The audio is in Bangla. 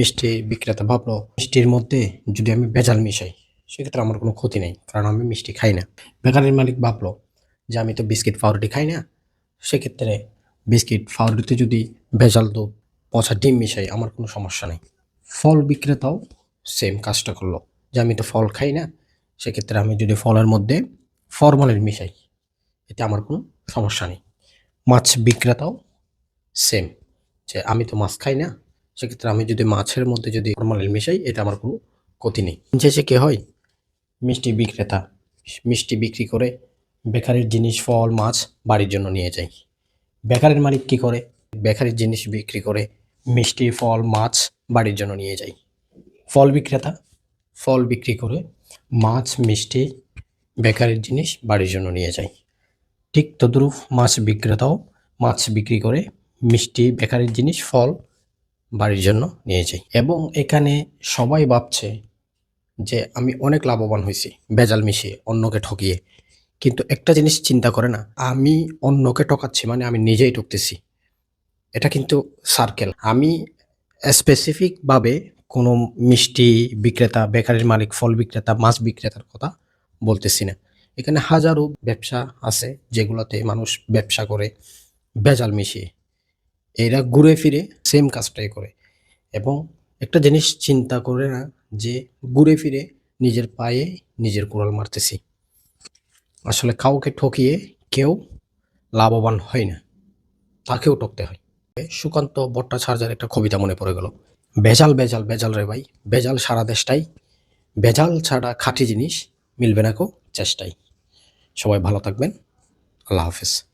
মিষ্টি বিক্রেতা ভাবলো, মিষ্টির মধ্যে যদি আমি ভেজাল মিশাই, সেক্ষেত্রে আমার কোনো ক্ষতি নেই, কারণ আমি মিষ্টি খাই না। বেকারির মালিক ভাবলো, যে আমি তো বিস্কিট পাউরুটি খাই না, সেক্ষেত্রে বিস্কিট পাউরুটিতে যদি ভেজাল দুধ পচা ডিম মিশাই, আমার কোনো সমস্যা নেই। ফল বিক্রেতাও সেম কাজটা করল, যে আমি তো ফল খাই না, সেক্ষেত্রে আমি যদি ফলের মধ্যে ফরমালিন মিশাই, এতে আমার কোনো সমস্যা নেই। মাছ বিক্রেতাও সেম যে আমি তো মাছ খাই না সেক্ষেত্রে আমি যদি মাছের মধ্যে যদি ফরমালিন মিশাই, এটা আমার কোনো ক্ষতি নেই। শেষে কে হয়? মিষ্টি বিক্রেতা মিষ্টি বিক্রি করে বেকারির জিনিস, ফল, মাছ বাড়ির জন্য নিয়ে যাই বেকারির মালিক কি করে? বেকারির জিনিস বিক্রি করে মিষ্টি, ফল, মাছ বাড়ির জন্য নিয়ে যাই ফল বিক্রেতা ফল বিক্রি করে মাছ, মিষ্টি, বেকারির জিনিস বাড়ির জন্য নিয়ে যাই ঠিক তদ্রূপ মাছ বিক্রেতাও মাছ বিক্রি করে মিষ্টি, বেকারির জিনিস, ফল বাড়ির জন্য নিয়ে যাই। এবং এখানে সবাই ভাবছে যে আমি অনেক লাভবান হয়েছি, ভেজাল মিশিয়ে অন্যকে ঠকিয়ে। কিন্তু একটা জিনিস চিন্তা করে না, আমি অন্যকে ঠকাচ্ছি মানে আমি নিজেই ঠকতেছি। এটা কিন্তু সার্কেল আমি স্পেসিফিকভাবে কোনো মিষ্টি বিক্রেতা বেকারির মালিক, ফল বিক্রেতা, মাছ বিক্রেতার কথা বলতেছি না। এখানে হাজারো ব্যবসা আছে যেগুলোতে মানুষ ব্যবসা করে বেজাল মিশিয়ে। এরা ঘুরে ফিরে সেম কাজটাই করে। এবং একটা জিনিস চিন্তা করে না যে ঘুরে ফিরে নিজের পায়ে নিজের কোড়াল মারতেছি। আসলে কাউকে ঠকিয়ে কেউ লাভবান হয় না। তাকেও ঠকতে হয়। সুকান্ত ভট্টাচার্যের একটা কবিতা মনে পড়ে গেল। ভেজাল ভেজাল ভেজাল রে ভাই, ভেজাল সারা দেশটাই। ভেজাল ছাড়া খাঁটি জিনিস মিলবে না কো চেষ্টাই সবাই ভালো থাকবেন। আল্লাহ হাফেজ।